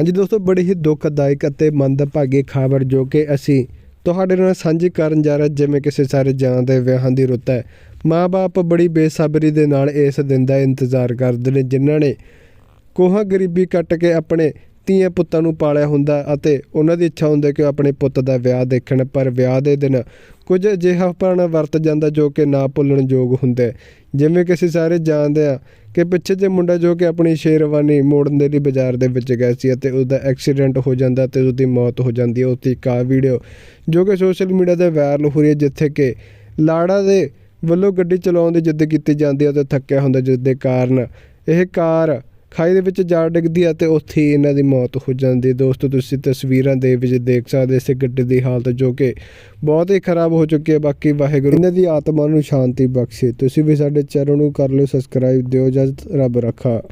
ਹਾਂਜੀ ਦੋਸਤੋ, ਬੜੀ ਹੀ ਦੁਖਦਾਇਕ ਅਤੇ ਮੰਦਭਾਗੀ ਖਬਰ ਜੋ ਕਿ ਅਸੀਂ ਤੁਹਾਡੇ ਨਾਲ ਸਾਂਝੀ ਕਰਨ ਜਾ ਰਹੇ ਜਿਵੇਂ ਕਿਸੇ ਸਾਰੇ ਜਾਨ ਦੇ ਵਿਆਹਾਂ ਦੀ ਰੁੱਤ ਹੈ। ਮਾਪੇ ਬੜੀ ਬੇਸਬਰੀ ਦੇ ਨਾਲ ਇਸ ਦਿਨ ਦਾ ਇੰਤਜ਼ਾਰ ਕਰਦੇ ਨੇ, ਜਿਨ੍ਹਾਂ ਨੇ ਕੋਹਾਂ ਗਰੀਬੀ ਕੱਟ ਕੇ ਆਪਣੇ ਧੀਆਂ ਪੁੱਤਾਂ ਨੂੰ ਪਾਲਿਆ ਹੁੰਦਾ ਅਤੇ ਉਹਨਾਂ ਦੀ ਇੱਛਾ ਹੁੰਦੀ ਕਿ ਉਹ ਆਪਣੇ ਪੁੱਤ ਦਾ ਵਿਆਹ ਦੇਖਣ, ਪਰ ਵਿਆਹ ਦੇ ਦਿਨ ਕੁਝ ਅਜਿਹਾ ਪਣ ਵਰਤ ਜਾਂਦਾ ਜੋ ਕਿ ਨਾ ਭੁੱਲਣ ਯੋਗ ਹੁੰਦਾ। ਜਿਵੇਂ ਕਿ ਅਸੀਂ ਸਾਰੇ ਜਾਣਦੇ ਆ ਕਿ ਪਿੱਛੇ ਜੇ ਮੁੰਡਾ ਜੋ ਕਿ ਆਪਣੀ ਸ਼ੇਰਵਾਨੀ ਮੋੜਨ ਦੇ ਲਈ ਬਾਜ਼ਾਰ ਦੇ ਵਿੱਚ ਗਿਆ ਸੀ ਅਤੇ ਉਹਦਾ ਐਕਸੀਡੈਂਟ ਹੋ ਜਾਂਦਾ ਤੇ ਉਹਦੀ ਮੌਤ ਹੋ ਜਾਂਦੀ ਹੈ। ਉਸਦੀ ਇੱਕ ਆ ਵੀਡੀਓ ਜੋ ਕਿ ਸੋਸ਼ਲ ਮੀਡੀਆ ਤੇ ਵਾਇਰਲ ਹੋ ਰਹੀ ਹੈ, ਜਿੱਥੇ ਕਿ ਲਾੜਾ ਦੇ ਵੱਲੋਂ ਗੱਡੀ ਚਲਾਉਣ ਦੀ ਜਿੱਦ ਕੀਤੀ ਜਾਂਦੀ ਹੈ ਤੇ ਥੱਕਿਆ ਹੁੰਦਾ, ਜਿਸ ਦੇ ਕਾਰਨ ਇਹ ਕਾਰ ਖਾਈ ਦੇ ਵਿੱਚ ਜਾ ਡਿੱਗਦੀ ਹੈ ਤੇ ਉੱਥੇ ਹੀ ਇਹਨਾਂ ਦੀ ਮੌਤ ਹੋ ਜਾਂਦੀ ਹੈ। ਦੋਸਤੋ, ਤੁਸੀਂ ਤਸਵੀਰਾਂ ਦੇ ਵਿੱਚ ਦੇਖ ਸਕਦੇ ਇਸ ਗੱਡੀ ਦੀ ਹਾਲਤ ਜੋ ਕਿ ਬਹੁਤ ਹੀ ਖਰਾਬ ਹੋ ਚੁੱਕੀ ਹੈ। ਬਾਕੀ ਵਾਹਿਗੁਰੂ ਇਹਨਾਂ ਦੀ ਆਤਮਾ ਨੂੰ ਸ਼ਾਂਤੀ ਬਖਸ਼ੇ। ਤੁਸੀਂ ਵੀ ਸਾਡੇ ਚੈਨਲ ਨੂੰ ਕਰ ਲਿਓ, ਸਬਸਕ੍ਰਾਈਬ ਦਿਓ ਜਦ ਰੱਬ ਰੱਖਾ।